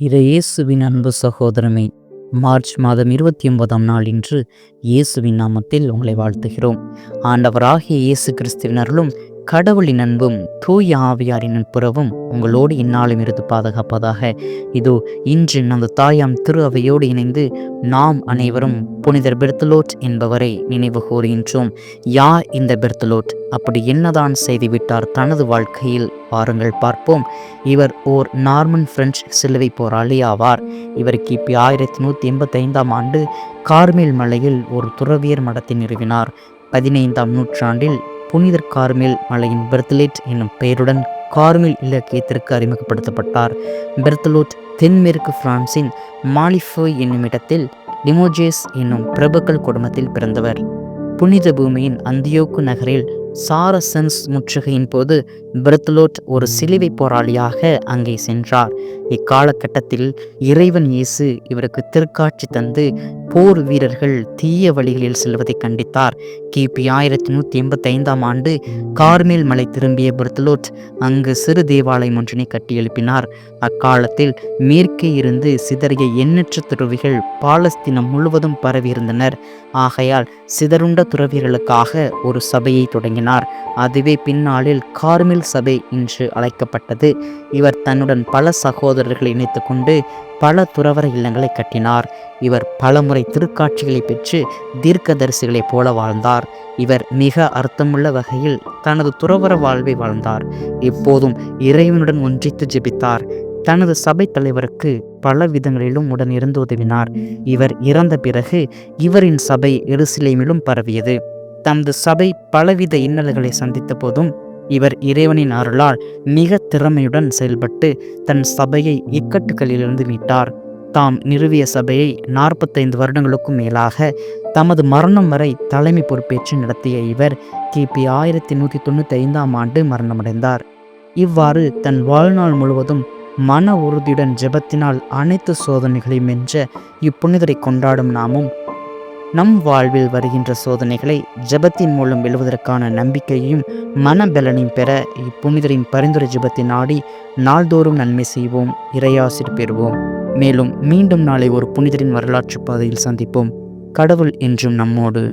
இது இயேசுவின் அன்பு சகோதரமே. மார்ச் மாதம் இருபத்தி ஒன்பதாம் நாள் இன்று இயேசுவின் நாமத்தில் உங்களை வாழ்த்துகிறோம். ஆண்டவராகிய இயேசு கிறிஸ்துவினர்களும் கடவுளின் அன்பும் தூய ஆவியாரின் நட்புறவும் உங்களோடு இந்நாளும் இருந்து பாதுகாப்பதாக. இதோ இன்று நமது தாயாம் திரு அவையோடு இணைந்து நாம் அனைவரும் புனிதர் பெர்த்தலோட் என்பவரை நினைவு கூறுகின்றோம். யார் இந்த பெர்த்தலோட்? அப்படி என்னதான் செய்துவிட்டார் தனது வாழ்க்கையில்? பாருங்கள் பார்ப்போம். இவர் ஓர் நார்மன் பிரெஞ்சு சிலுவை போராளி ஆவார். இவர் கிபி ஆயிரத்தி நூற்றி எண்பத்தைந்தாம் ஆண்டு கார்மேல் மலையில் ஒரு துறவியர் மடத்தை நிறுவினார். பதினைந்தாம் நூற்றாண்டில் புனிதர் கார்மேல் மலையின் பெர்த்லேட் என்னும் பெயருடன் கார்மில் இலக்கியத்திற்கு அறிமுகப்படுத்தப்பட்டார். பெர்த்தலோட் தென்மேற்கு பிரான்சின் மாலிஃபோய் என்னும் இடத்தில் லிமோஜேஸ் என்னும் பிரபுக்கள் குடும்பத்தில் பிறந்தவர். புனித பூமியின் அந்தியோக்கு நகரில் சாரசன்ஸ் முற்றுகையின் போது பெர்த்தலோட் ஒரு சிலுவை போராளியாக அங்கே சென்றார். இக்காலகட்டத்தில் இறைவன் இயேசு இவருக்கு திருக்காட்சி தந்து போர் வீரர்கள் தீய வழிகளில் செல்வதை கண்டித்தார். கிபி ஆயிரத்தி நூற்றி எண்பத்தி ஐந்தாம் ஆண்டு கார்மேல் மலை திரும்பிய பெர்த்தலோட் அங்கு சிறு தேவாலயம் ஒன்றினை கட்டி எழுப்பினார். அக்காலத்தில் மேற்கே இருந்து சிதறிய எண்ணற்ற துறவிகள் பாலஸ்தீனம் முழுவதும் பரவியிருந்தனர் ஆகையால் சிதறுண்ட துறவிகளுக்காக ஒரு சபையை தொடங்கினார். அதுவே பின்னாளில் கார்மில் சபை என்று அழைக்கப்பட்டது. இவர் தன்னுடன் பல சகோதர சகோதரர்களை இணைத்து கொண்டு பல துறவர இல்லங்களை கட்டினார். இவர் பலமுறை திருக்காட்சிகளை பெற்று தீர்க்கதரிசிகளைப் போல வாழ்ந்தார். இவர் மிக அர்த்தமுள்ள வகையில் தனது துறவர வாழ்வை வாழ்ந்தார். எப்போதும் இறைவனுடன் ஒன்றித்து ஜெபித்தார். தனது சபை தலைவருக்கு பல விதங்களிலும் உடன் இருந்து உதவினார். இவர் இறந்த பிறகு இவரின் சபை எருசலேமிலும் பரவியது. தமது சபை பலவித இன்னல்களை சந்தித்த போதும் இவர் இறைவனின் அருளால் மிக திறமையுடன் செயல்பட்டு தன் சபையை இக்கட்டுகளிலிருந்து மீட்டார். தாம் நிறுவிய சபையை நாற்பத்தைந்து வருடங்களுக்கும் மேலாக தமது மரணம் வரை தலைமை பொறுப்பேற்று நடத்திய இவர் கிபி ஆயிரத்தி நூற்றி தொண்ணூற்றி ஐந்தாம் ஆண்டு மரணமடைந்தார். இவ்வாறு தன் வாழ்நாள் முழுவதும் மன உறுதியுடன் ஜெபத்தினால் அனைத்து சோதனைகளையும் என்ற இப்புனிதரை கொண்டாடும் நாமும் நம் வாழ்வில் வருகின்ற சோதனைகளை ஜெபத்தின் மூலம் எழுவதற்கான நம்பிக்கையையும் மனபலனையும் பெற இப்புனிதரின் பரிந்துரை ஜெபத்தை நாடி நாள்தோறும் நன்மை செய்வோம் இறையாசிர் பெறுவோம். மேலும் மீண்டும் நாளை ஒரு புனிதரின் வரலாற்று பாதையில் சந்திப்போம். கடவுள் என்றும் நம்மோடு.